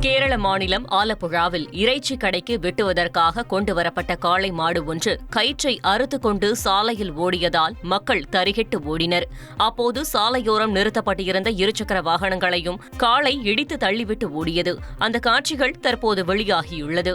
கேரள மாநிலம் ஆலப்புழாவில் இறைச்சி கடைக்கு வெட்டுவதற்காக கொண்டுவரப்பட்ட காளை மாடு ஒன்று கயிற்றை அறுத்து கொண்டு சாலையில் ஓடியதால் மக்கள் தரிகிட்டு ஓடினர். அப்போது சாலையோரம் நிறுத்தப்பட்டிருந்த இருசக்கர வாகனங்களையும் காளை இடித்து தள்ளிவிட்டு ஓடியது. அந்த காட்சிகள் தற்போது வெளியாகியுள்ளது.